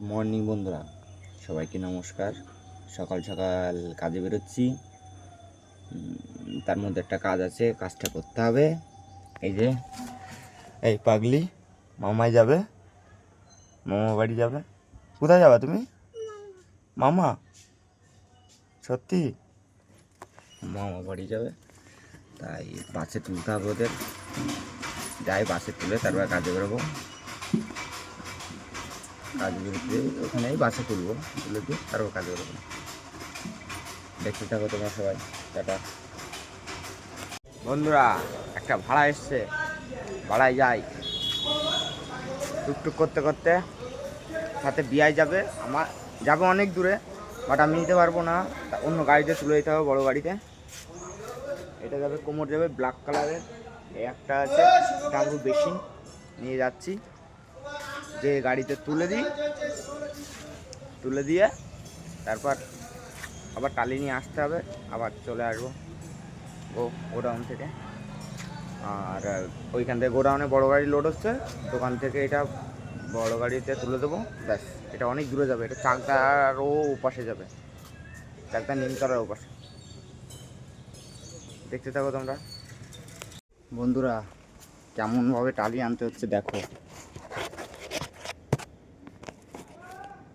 Morning বন্ধুরা, সবাইকে নমস্কার। সকাল সকাল কাজে বেরোচ্ছি। তার মধ্যে একটা কাজ আছে, কাজটা করতে হবে। এই যে, এই পাগলি, মামাই যাবে। মামা বাড়ি যাবে। কোথায় যাবে তুমি? মামা? সত্যি? মামা বাড়ি যাবে। তাই বাসে তুলতে হবে ওদের। যাই বাসে তুলে তারপর কাজে বেরোবো। কাজ বেরোতে ওখানেই বাসে তুলবো তুলে দিয়ে তারপর কাজে বেরোবো দেখতে থাকো তোমরা সবাই। টাটা। বন্ধুরা, একটা ভাড়া এসছে। ভাড়ায় যাই। টুকটুক করতে করতে সাথে বিয়ায় যাবে। আমার যাবে অনেক দূরে, বাট আমি নিতে পারব না। অন্য গাড়িতে তুলে দিতে হবে বড়ো গাড়িতে। এটা যাবে, কোমর যাবে ব্ল্যাক কালারের একটা আছে ডাঙ্গু বেশি নিয়ে যাচ্ছি। যে গাড়িতে তুলে দিই, তুলে দিয়ে তারপর আবার টালি নিয়ে আসতে হবে, আবার চলে আসব ও গোডাউন থেকে। আর ওইখান থেকে গোডাউনে বড় গাড়ি লোড হচ্ছে, দোকান থেকে এটা বড় গাড়িতে তুলে দেবো, ব্যাস, এটা অনেক দূরে যাবে, এটা চাকদারও ওপাশে যাবে, চাকদা নিমতলার ওপাশে। দেখতে থাকো তোমরা। বন্ধুরা, কেমনভাবে টালি আনতে হচ্ছে দেখো।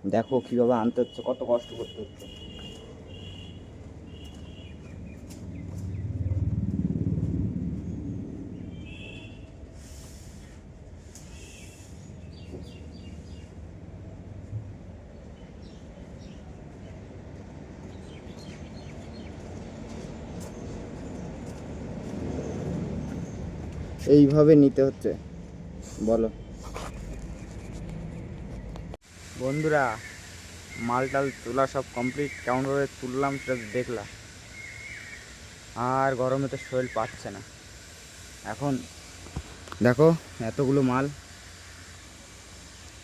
দেখো কীভাবে আনতে হচ্ছে কত কষ্ট করতে হচ্ছে। এইভাবে নিতে হচ্ছে বলো। বন্ধুরা মাল টাল তোলা সব কমপ্লিট কেমনভাবে তুললাম সেটা দেখলাম। আর গরমে তো শরীর পাচ্ছে না। এখন দেখো, এতগুলো মাল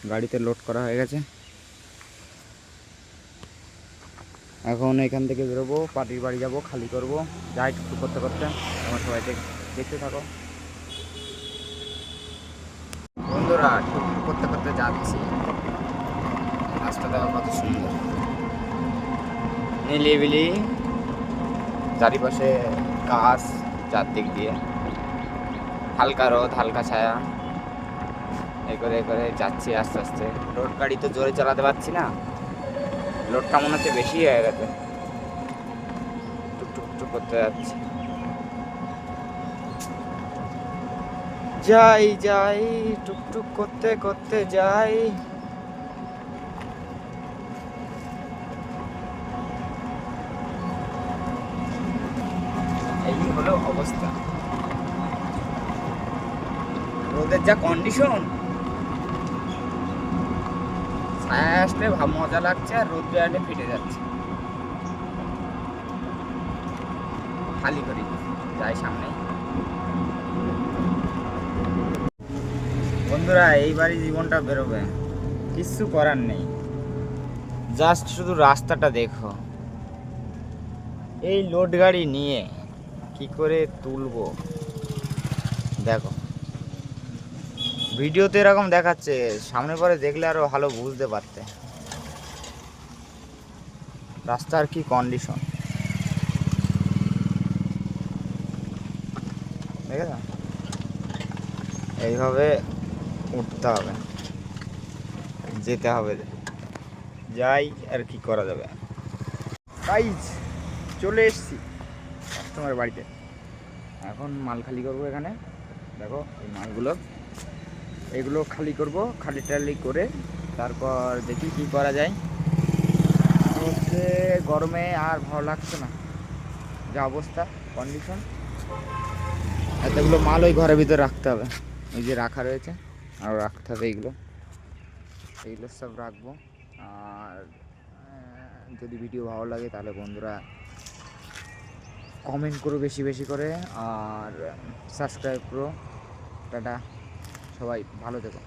গাড়িতে লোড করা হয়ে গেছে। এখন এখান থেকে বেরোবো, পার্টির বাড়ি যাব, খালি করব। যাই টুকটুক করতে করতে আমার সবাই দেখ- দেখতে থাকো। বন্ধুরা করতে করতে যাচ্ছি দেখো কত সুন্দর নিলিবিলি চারিপাশে গাছ চারদিক দিয়ে। হালকা রোদ হালকা ছায়া। এ করে এ করে যাচ্ছি আস্তে আস্তে। লোড গাড়ি তো জোরে চালাতে পারছি না। লোডটা মনে হচ্ছে বেশি হয়ে গেছে। টুকটুক টুক করতে যাচ্ছি। যাই যাই টুকটুক করতে করতে যাই। এই হলো অবস্থা। রোদের যা কন্ডিশন ছায়া আসলে মজা লাগছে আর রোদ আসলে ফিটে যাচ্ছে। খালি করি। যাই সামনে। বন্ধুরা, এইবারই জীবনটা বেরোবে। কিচ্ছু করার নেই। জাস্ট শুধু রাস্তাটা দেখো। এই লোড গাড়ি নিয়ে কি করে তুলবো? দেখো। ভিডিওতে এরকম দেখাচ্ছে, সামনে পরে দেখলে আরও ভালো বুঝতে পারতে। রাস্তার কি কন্ডিশন দেখেছ? এইভাবে উঠতে হবে। যেতে হবে। যাই আর কি করা যাবে। গাইজ চলে এসছি। কাস্টমার বাড়িতে। এখন মাল খালি করব এখানে। দেখো, এই মালগুলো। এগুলো খালি করব, খালি টালি করে তারপর দেখি কি করা যায়। হচ্ছে গরমে আর ভালো লাগছে না। যা অবস্থা কন্ডিশন এতগুলো মাল ওই ঘরের ভিতরে রাখতে হবে। ওই যে রাখা রয়েছে আরও রাখতে হবে এইগুলো এইগুলো সব রাখব। আর যদি ভিডিও ভালো লাগে তাহলে বন্ধুরা কমেন্ট করো বেশি বেশি করে। আর সাবস্ক্রাইব করো। টাটা। সবাই ভালো থেকো।